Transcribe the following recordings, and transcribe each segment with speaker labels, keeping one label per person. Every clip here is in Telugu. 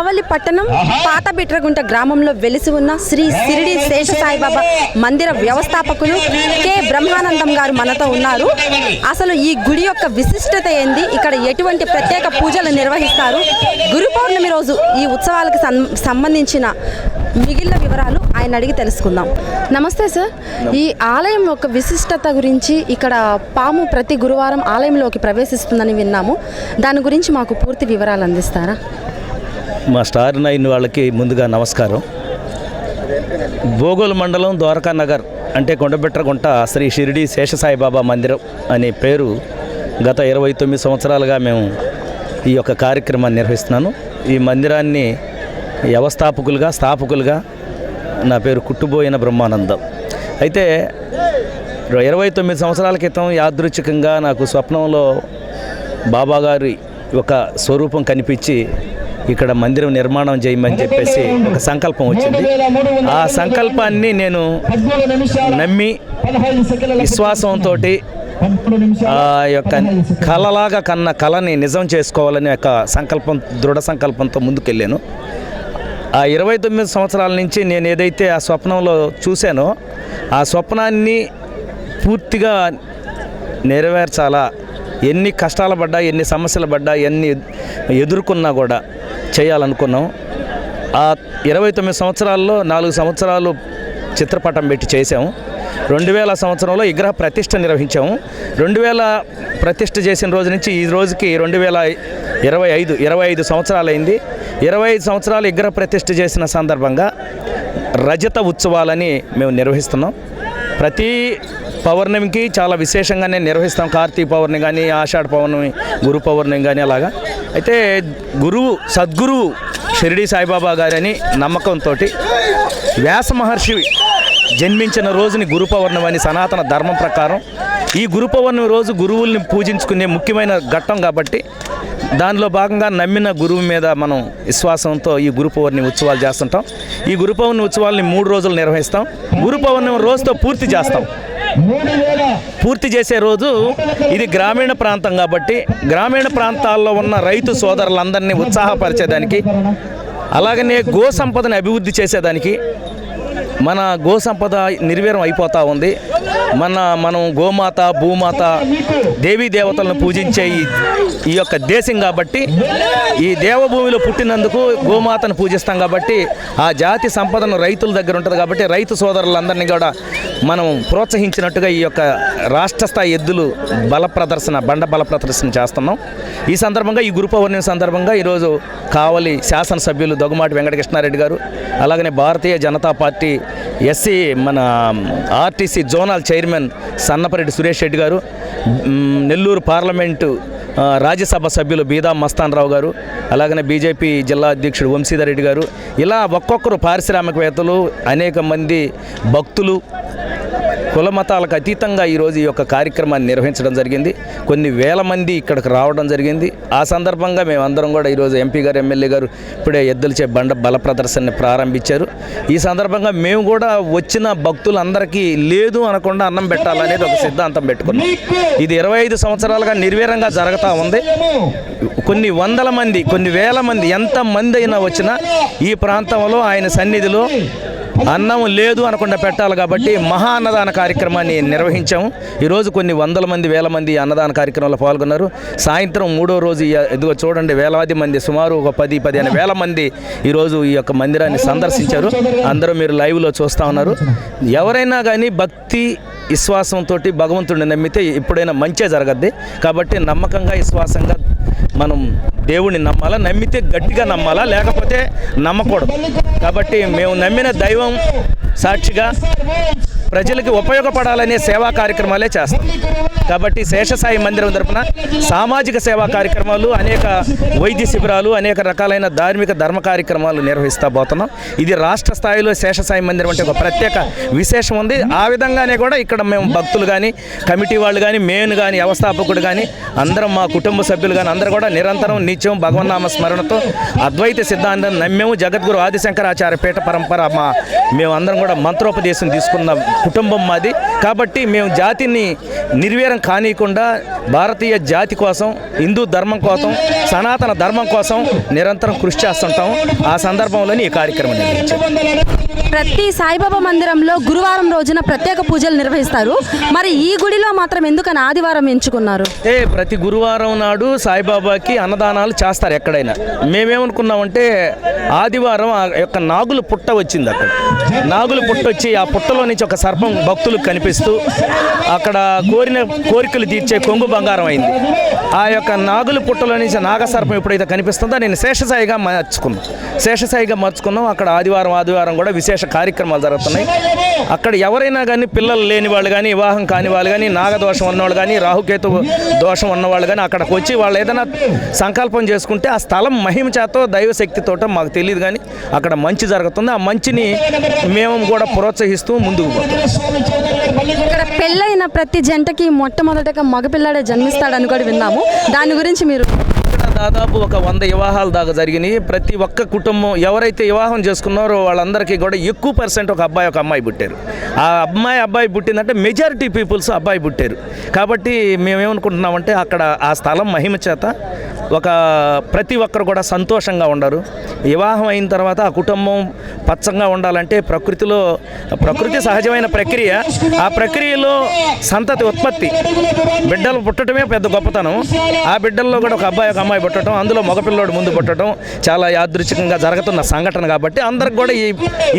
Speaker 1: కావలి పట్టణం పాత బిట్రగుంట గ్రామంలో వెలిసి ఉన్న శ్రీ సిరిడి శేష సాయిబాబా మందిర వ్యవస్థాపకులు కె. బ్రహ్మానందం గారు మనతో ఉన్నారు. అసలు ఈ గుడి యొక్క విశిష్టత ఏంది? ఇక్కడ ఎటువంటి ప్రత్యేక పూజలు నిర్వహిస్తారు? గురు పౌర్ణమి రోజు ఈ ఉత్సవాలకు సం- సంబంధించిన మిగిలిన వివరాలు ఆయన అడిగి తెలుసుకుందాం. నమస్తే సార్. ఈ ఆలయం యొక్క విశిష్టత గురించి ఇక్కడ పాము ప్రతి గురువారం ఆలయంలోకి ప్రవేశిస్తుందని విన్నాము. దాని గురించి మాకు పూర్తి వివరాలు అందిస్తారా?
Speaker 2: మా స్టార్ నైన్ వాళ్ళకి ముందుగా నమస్కారం. భోగోలు మండలం ద్వారకా నగర్ అంటే కొండబెట్టగుంట శ్రీ షిరిడి శేషసాయిబాబా మందిరం అనే పేరు గత ఇరవై తొమ్మిది సంవత్సరాలుగా మేము ఈ యొక్క కార్యక్రమాన్ని నిర్వహిస్తున్నాను. ఈ మందిరాన్ని వ్యవస్థాపకులుగా స్థాపకులుగా నా పేరు కుట్టుబోయిన బ్రహ్మానందం. అయితే ఇరవై తొమ్మిది సంవత్సరాల క్రితం యాదృచ్ఛికంగా నాకు స్వప్నంలో బాబాగారి ఒక స్వరూపం కనిపించి ఇక్కడ మందిరం నిర్మాణం చేయమని చెప్పేసి ఒక సంకల్పం వచ్చింది. ఆ సంకల్పాన్ని నేను నమ్మి విశ్వాసంతో ఆ యొక్క కలలాగా కన్న కళని నిజం చేసుకోవాలనే ఒక సంకల్పం దృఢ సంకల్పంతో ముందుకెళ్ళాను. ఆ ఇరవై తొమ్మిది సంవత్సరాల నుంచి నేను ఏదైతే ఆ స్వప్నంలో చూశానో ఆ స్వప్నాన్ని పూర్తిగా నెరవేర్చాలా ఎన్ని కష్టాలు పడ్డా ఎన్ని సమస్యలు పడ్డా ఎన్ని ఎదుర్కొన్నా కూడా చేయాలనుకున్నాం. ఆ ఇరవై తొమ్మిది సంవత్సరాల్లో నాలుగు సంవత్సరాలు చిత్రపటం పెట్టి చేసాము రెండు వేల సంవత్సరంలో విగ్రహ ప్రతిష్ట నిర్వహించాము. రెండు వేల ప్రతిష్ట చేసిన రోజు నుంచి ఈ రోజుకి రెండు వేల ఇరవై ఐదు ఇరవై ఐదు సంవత్సరాలు అయింది ఇరవై ఐదు సంవత్సరాలు విగ్రహ ప్రతిష్ట చేసిన సందర్భంగా రజత ఉత్సవాలని మేము నిర్వహిస్తున్నాం. ప్రతి పౌర్ణమికి చాలా విశేషంగానే నిర్వహిస్తాం. కార్తీక పౌర్ణమి కానీ ఆషాఢ పౌర్ణమి గురు పౌర్ణమి కానీ అలాగా. అయితే గురువు సద్గురువు షిరిడి సాయిబాబా గారని నమ్మకంతో వ్యాస మహర్షి జన్మించిన రోజుని గురు పౌర్ణమి అని సనాతన ధర్మం ప్రకారం ఈ గురు పౌర్ణమి రోజు గురువుల్ని పూజించుకునే ముఖ్యమైన ఘట్టం కాబట్టి దానిలో భాగంగా నమ్మిన గురువు మీద మనం విశ్వాసంతో ఈ గురు పౌర్ణమి ఉత్సవాలు చేస్తుంటాం. ఈ గురు పౌర్ణమి ఉత్సవాల్ని మూడు రోజులు నిర్వహిస్తాం. గురు పౌర్ణమి రోజుతో పూర్తి చేస్తాం. పూర్తి చేసే రోజు ఇది గ్రామీణ ప్రాంతం కాబట్టి గ్రామీణ ప్రాంతాల్లో ఉన్న రైతు సోదరులందరినీ ఉత్సాహపరిచేదానికి అలాగనే గో సంపదని అభివృద్ధి చేసేదానికి మన గో సంపద నిర్వీర్యం అయిపోతూ ఉంది. మన మనం గోమాత భూమాత దేవీ దేవతలను పూజించే ఈ ఈ యొక్క దేశం కాబట్టి ఈ దేవభూమిలో పుట్టినందుకు గోమాతను పూజిస్తాం కాబట్టి ఆ జాతి సంపదను రైతుల దగ్గర ఉంటుంది కాబట్టి రైతు సోదరులందరినీ కూడా మనం ప్రోత్సహించినట్టుగా ఈ యొక్క రాష్ట్ర స్థాయి ఎద్దులు బల ప్రదర్శన బండ బల ప్రదర్శన చేస్తున్నాం. ఈ సందర్భంగా ఈ గురు పౌర్ణమి సందర్భంగా ఈరోజు కావలి శాసనసభ్యులు దొగమాటి వెంకటకృష్ణారెడ్డి గారు అలాగనే భారతీయ జనతా పార్టీ ఎస్సీ మన RTC zonal chairman Sannapareddy Suresh Reddy garu Nellore parliament Rajya Sabha సభ్యులు బీదా మస్తాన్ రావు గారు అలాగనే బీజేపీ జిల్లా అధ్యక్షుడు వంశీధర్ రెడ్డి గారు. ఇలా ఒక్కొక్కరు పారిశ్రామికవేత్తలు అనేక మంది భక్తులు కుల మతాలకు అతీతంగా ఈరోజు ఈ యొక్క కార్యక్రమాన్ని నిర్వహించడం జరిగింది. కొన్ని వేల మంది ఇక్కడికి రావడం జరిగింది. ఆ సందర్భంగా మేమందరం కూడా ఈరోజు ఎంపీ గారు ఎమ్మెల్యే గారు ఇప్పుడే ఎద్దులచే బండ బల ప్రదర్శనని ప్రారంభించారు. ఈ సందర్భంగా మేము కూడా వచ్చిన భక్తులందరికీ లేదు అనకుండా అన్నం పెట్టాలనేది ఒక సిద్ధాంతం పెట్టుకున్నాం. ఇది ఇరవై ఐదు సంవత్సరాలుగా నిర్వీరంగా జరుగుతూ ఉంది. కొన్ని వందల మంది కొన్ని వేల మంది ఎంత మంది అయినా వచ్చినా ఈ ప్రాంతంలో ఆయన సన్నిధిలో అన్నం లేదు అనకుండా పెట్టాలి కాబట్టి మహా అన్నదాన కార్యక్రమాన్ని నిర్వహించాము. ఈరోజు కొన్ని వందల మంది వేల మంది అన్నదాన కార్యక్రమంలో పాల్గొన్నారు. సాయంత్రం మూడో రోజు ఇదిగో చూడండి వేలాది మంది సుమారు ఒక పది పదిహేను వేల మంది ఈరోజు ఈ యొక్క మందిరాన్ని సందర్శించారు. అందరూ మీరు లైవ్లో చూస్తూ ఉన్నారు. ఎవరైనా కానీ భక్తి విశ్వాసంతో భగవంతుడిని నమ్మితే ఎప్పుడైనా మంచే జరగద్ది. కాబట్టి నమ్మకంగా విశ్వాసంగా మనం దేవుడిని నమ్మాలా నమ్మితే గట్టిగా నమ్మాలా లేకపోతే నమ్మకూడదు. కాబట్టి మేము నమ్మిన దైవం సాక్షిగా ప్రజలకి ఉపయోగపడాలనే సేవా కార్యక్రమాలే చేస్తాం. కాబట్టి శేషసాయి మందిరం తరపున సామాజిక సేవా కార్యక్రమాలు అనేక వైద్య శిబిరాలు అనేక రకాలైన ధార్మిక ధర్మ కార్యక్రమాలు నిర్వహిస్తా పోతున్నాం. ఇది రాష్ట్ర స్థాయిలో శేషసాయి మందిరం అంటే ఒక ప్రత్యేక విశేషం ఉంది. ఆ విధంగానే కూడా ఇక్కడ మేము భక్తులు కానీ కమిటీ వాళ్ళు కానీ మేను కానీ వ్యవస్థాపకుడు కానీ అందరం మా కుటుంబ సభ్యులు కానీ అందరూ కూడా నిరంతరం నిత్యం భగవన్నామ స్మరణతో అద్వైత సిద్ధాంతం నమ్మేము. జగద్గురు ఆదిశంకరాచార్య పీఠ పరంపర మా మేమందరం కూడా మంత్రోపదేశం తీసుకున్న కుటుంబం మాది. కాబట్టి మేము జాతిని నిర్వీరం కానీయకుండా భారతీయ జాతి కోసం హిందూ ధర్మం కోసం సనాతన ధర్మం కోసం నిరంతరం కృషి చేస్తుంటాం. ఆ సందర్భంలోని ఈ కార్యక్రమం
Speaker 1: ప్రతి సాయిబాబా మందిరంలో గురువారం రోజున ప్రత్యేక పూజలు నిర్వహిస్తారు. మరి ఈ గుడిలో మాత్రం ఎందుకని ఆదివారం ఎంచుకున్నారు?
Speaker 2: ఏ ప్రతి గురువారం నాడు సాయిబాబాకి అన్నదానాలు చేస్తారు ఎక్కడైనా. మేమేమనుకున్నామంటే ఆదివారం ఆ యొక్క నాగుల పుట్ట వచ్చింది అక్కడ. నాగుల పుట్ట వచ్చి ఆ పుట్టలో నుంచి ఒక సర్పం భక్తులకు కనిపిస్తూ అక్కడ కోరిన కోరికలు తీర్చే కొంగు బంగారం అయింది. ఆ యొక్క నాగుల పుట్టలో నుంచి నాగసర్పం ఎప్పుడైతే కనిపిస్తుందో నేను శేషసాయిగా మార్చుకున్నాం శేషసాయిగా మార్చుకున్నాం. అక్కడ ఆదివారం ఆదివారం కూడా విశేష కార్యక్రమాలు జరుగుతున్నాయి. అక్కడ ఎవరైనా కానీ పిల్లలు లేని వాళ్ళు కానీ వివాహం కాని వాళ్ళు కానీ నాగదోషం ఉన్నవాళ్ళు కానీ రాహుకేతు దోషం ఉన్నవాళ్ళు కానీ అక్కడికి వచ్చి వాళ్ళు ఏదైనా సంకల్పం చేసుకుంటే ఆ స్థలం మహిమ చేతో దైవశక్తితోటో మాకు తెలియదు కానీ అక్కడ మంచి జరుగుతుంది. ఆ మంచిని మేము కూడా ప్రోత్సహిస్తూ ముందుకు పోతాం
Speaker 1: ఇక్కడ పెళ్ళైన ప్రతి జంటకి మొట్టమొదటగా మగపిల్లాడే జన్మిస్తాడని కూడా విన్నాము. దాని గురించి మీరు
Speaker 2: దాదాపు ఒక వంద వివాహాలు దాకా జరిగినాయి. ప్రతి ఒక్క కుటుంబం ఎవరైతే వివాహం చేసుకున్నారో వాళ్ళందరికీ కూడా ఎక్కువ పర్సెంట్ ఒక అబ్బాయి ఒక అమ్మాయి పుట్టారు. ఆ అమ్మాయి అబ్బాయి పుట్టిందంటే మెజారిటీ పీపుల్స్ అబ్బాయి పుట్టారు. కాబట్టి మేమేమనుకుంటున్నామంటే అక్కడ ఆ స్థలం మహిమ చేత ఒక ప్రతి ఒక్కరు కూడా సంతోషంగా ఉండరు. వివాహం అయిన తర్వాత ఆ కుటుంబం పచ్చంగా ఉండాలంటే ప్రకృతిలో ప్రకృతి సహజమైన ప్రక్రియ. ఆ ప్రక్రియలో సంతతి ఉత్పత్తి. బిడ్డలు పుట్టడమే పెద్ద గొప్పతనం. ఆ బిడ్డల్లో కూడా ఒక అబ్బాయి ఒక అమ్మాయి పుట్టడం అందులో మగపిల్లోడు ముందు పుట్టడం చాలా యాదృచ్ఛికంగా జరుగుతున్న సంఘటన కాబట్టి అందరికి కూడా ఈ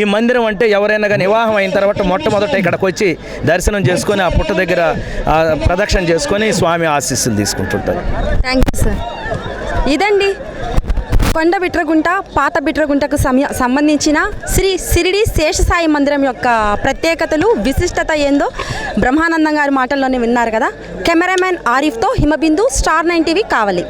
Speaker 2: ఈ మందిరం అంటే ఎవరైనా కానీ వివాహం అయిన తర్వాత మొట్టమొదట ఇక్కడికి వచ్చి దర్శనం చేసుకొని ఆ పుట్ట దగ్గర ప్రదక్షిణ చేసుకొని స్వామి ఆశీస్సులు తీసుకుంటుంటారు.
Speaker 1: థ్యాంక్ యూ సార్ ఇదండి. కొండ బిట్రగుంట పాత బిట్రగుంటకు సమయ సంబంధించిన శ్రీ సిరిడి శేషసాయి మందిరం యొక్క ప్రత్యేకతలు విశిష్టత ఏందో బ్రహ్మానందం గారి మాటల్లోనే విన్నారు కదా. Cameraman ఆరిఫ్తో Himabindu star nine TV Kavali.